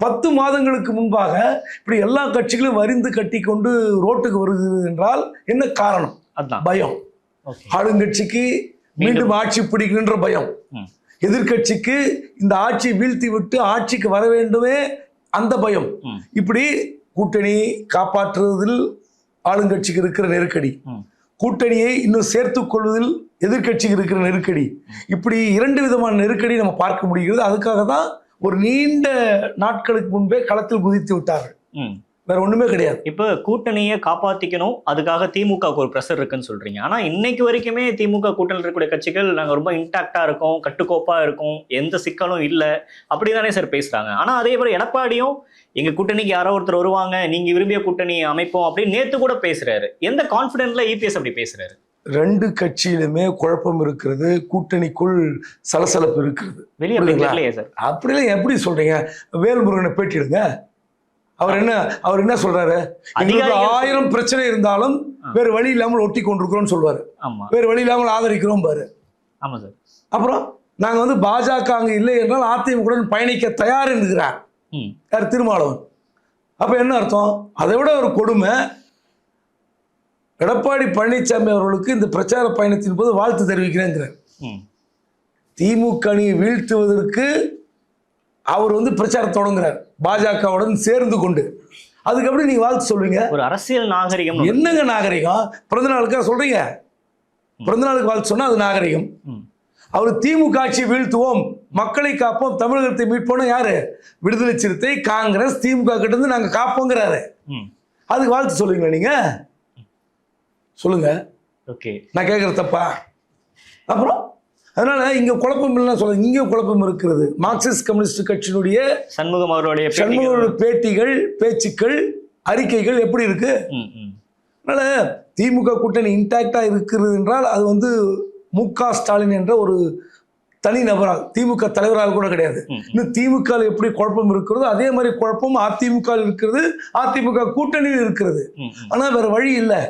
பத்து மாதங்களுக்கு முன்பாக இப்படி எல்லா கட்சிகளும் வரிந்து கட்டி கொண்டு ரோட்டுக்கு வருகிறது என்றால் என்ன காரணம்? அதான். பயம். ஆளுங்கட்சிக்கு மீண்டும் ஆட்சி பிடிக்கணுன்ற பயம். ம். எதிர்க்கட்சிக்கு இந்த ஆட்சியை வீழ்த்தி விட்டு ஆட்சிக்கு வர வேண்டுமே அந்த பயம். இப்படி கூட்டணி காப்பாற்றுவதில் ஆளுங்கட்சிக்கு இருக்கிற நெருக்கடி. கூட்டணியை இன்னும் சேர்த்துக் கொள்வதில் எதிர்க்கட்சிக்கு இருக்கிற நெருக்கடி. இப்படி இரண்டு விதமான நெருக்கடி நம்ம பார்க்க முடிகிறது. அதுக்காக தான் ஒரு நீண்ட நாட்களுக்கு முன்பே களத்தில் குதித்து விட்டார்கள். ம். வேற ஒண்ணுமே கிடையாது. இப்ப கூட்டணியை காப்பாத்திக்கணும் அதுக்காக திமுகவுக்கு ஒரு ப்ரெஷர் இருக்குன்னு சொல்றீங்க. ஆனா இன்னைக்கு வரைக்குமே திமுக கூட்டணியில் இருக்கக்கூடிய கட்சிகள் நாங்க ரொம்ப இன்டாக்டா இருக்கோம் கட்டுக்கோப்பா இருக்கோம் எந்த சிக்கலும் இல்ல அப்படிதானே சார் பேசுறாங்க. ஆனா அதே போல எடப்பாடியும் எங்க கூட்டணிக்கு யாரோ ஒருத்தர் வருவாங்க நீங்க விரும்பிய கூட்டணி அமைப்போம் அப்படின்னு நேத்து கூட பேசுறாரு. எந்த கான்பிடென்ட்ல இபிஎஸ் அப்படி பேசுறாரு? ரெண்டு கட்சியிலுமே குழப்பம் இருக்கிறது கூட்டணிக்குள் சலசலப்பு இருக்கிறது. அப்படிலாம் எப்படி சொல்றீங்க? வேல்முருகனை பேட்டிடுங்க. அவர் என்ன அவர் என்ன சொல்றாரு? எங்களுக்கு ஆயிரம் பிரச்சனை இருந்தாலும். வேறு வழி இல்லாமல் ஒட்டி கொண்டிருக்கிறோம்னு சொல்வாரு வேறு வழி இல்லாமல் ஆதரிக்கிறோம் பாரு ஆமா சார். அப்புறம் நாங்க வந்து பாஜக அங்க இல்லை என்றால் அதிமுகவுடன் பயணிக்க தயார் என்கிறார். யார்? திருமாவளவன். அப்ப என்ன அர்த்தம்? அதை விட ஒரு கொடுமை. எடப்பாடி பழனிசாமி அவர்களுக்கு இந்த பிரச்சார பயணத்தின் போது வாழ்த்து தெரிவிக்கிறேங்கிறார். ம். திமுக அணியை வீழ்த்துவதற்கு அவர் வந்து பிரச்சாரம் தொடங்குறார். பாஜகவுடன் சேர்ந்து கொண்டு. அதுக்கு எப்படி நீங்க வாழ்த்து சொல்வீங்க? ஒரு அரசியல் நாகரிகம் என்னங்க நாகரிகம்? பிறந்த நாளுக்கா சொல்றீங்க? பிறந்த நாளுக்கு வாழ்த்து சொன்னா அது நாகரிகம். அவர் திமுக ஆட்சியை வீழ்த்துவோம் மக்களை காப்போம் தமிழகத்தை மீட்போம் யாரு? விடுதலை சிறுத்தை காங்கிரஸ் திமுக கிட்ட இருந்து நாங்க காப்போங்கிறாரு. அதுக்கு வாழ்த்து சொல்லுவீங்களா நீங்க? சொல்லுங்க. ஓகே. நான் கேட்குறது தப்பா? அப்புறம் அதனால இங்க குழப்பம் இல்லைன்னா சொல்ல இங்க குழப்பம் இருக்கிறது. மார்க்சிஸ்ட் கம்யூனிஸ்ட் கட்சியினுடைய சண்முகம் அவர்களுடைய பேட்டிகள். சண்முகோட பேட்டிகள் பேச்சுக்கள் அறிக்கைகள் எப்படி இருக்கு? அதனால திமுக கூட்டணி இன்டாக்டா இருக்கிறது என்றால் அது வந்து மு க ஸ்டாலின் என்ற ஒரு தனி நபரால் திமுக தலைவரால் கூட கிடையாது. இன்னும் திமுக எப்படி குழப்பம் இருக்கிறதோ அதே மாதிரி குழப்பம் அதிமுக இருக்கிறது அதிமுக கூட்டணியில் இருக்கிறது. ம் ம். ஆனா வேற வழி இல்லை.